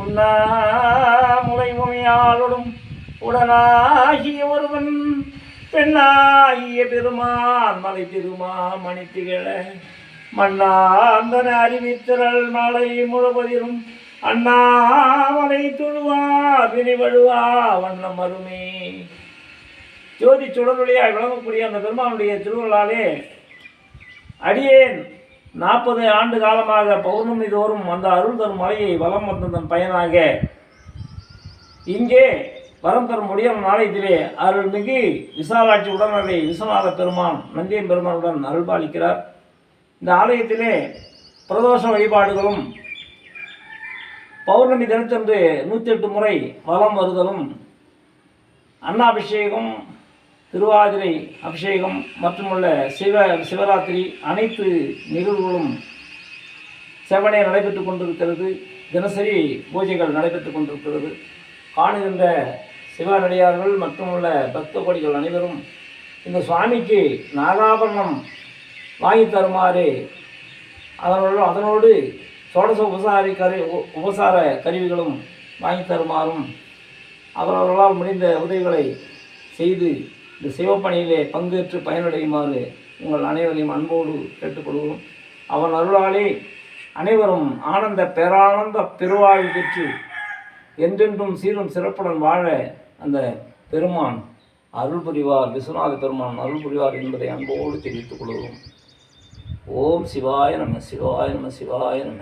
உண்ணாமுலை உமையாளோடும் உடனாகிய ஒருவன் பெண்ணாகிய பெருமான் மலை திருமா மணித்திகழ மன்னாந்தன அறிவித்திரள் மலை முழுவதிலும் அண்ணாமலை துழுவா விரிவழுவா வண்ணம் அருமே. ஜோதி சுடரொளியாய் விளங்கக்கூடிய அந்த பெருமானுடைய திருவிழாலே அடியேன் நாற்பது ஆண்டு காலமாக பௌர்ணமி தோறும் அந்த அருள் தரும் மலையை வலம் வந்ததன் பயனாக. இங்கே வரம் தரும் முடியும் நாளையத்திலே அருள்மிகு விசாலாட்சி உடனடி விஸ்வநாத பெருமான் நந்தியம் பெருமானுடன் அருள்பாலிக்கிறார். இந்த ஆலயத்திலே பிரதோஷ வழிபாடுகளும் பௌர்ணமி தினத்தன்று நூற்றி எட்டு முறை வலம் வருதலும் அன்னாபிஷேகம் திருவாதிரை அபிஷேகம் மற்றுமுள்ள சிவ சிவராத்திரி அனைத்து நிகழ்வுகளும் செவனே நடைபெற்று கொண்டிருக்கிறது. தினசரி பூஜைகள் நடைபெற்று கொண்டிருக்கிறது. காணுகின்ற சிவனடியார்கள் மற்றுமுள்ள பக்த கோடிகள் அனைவரும் இந்த சுவாமிக்கு நாகாபரணம் வாங்கி தருமாறு அதனோடு அதனோடு சோடச உபசாரி கரு உ- உபசார கருவிகளும் வாங்கி தருமாறும் அவரவர்களால் முடிந்த உதவிகளை செய்து இந்த சிவப்பணியிலே பங்கேற்று பயனடையுமாறு உங்கள் அனைவரையும் அன்போடு கேட்டுக்கொள்வோம் அவன் அருளாலே அனைவரும் ஆனந்த பேரானந்த பெருவாழ்வு பெற்று என்றென்றும் சீரும் சிறப்புடன் வாழ அந்த பெருமான் அருள் புரிவார் விஸ்வநாத பெருமான் அருள் புரிவார் என்பதை அன்போடு தெரிவித்துக் கொள்கிறோம். ஓம் சிவாய நம சிவாய நம சிவாய நம.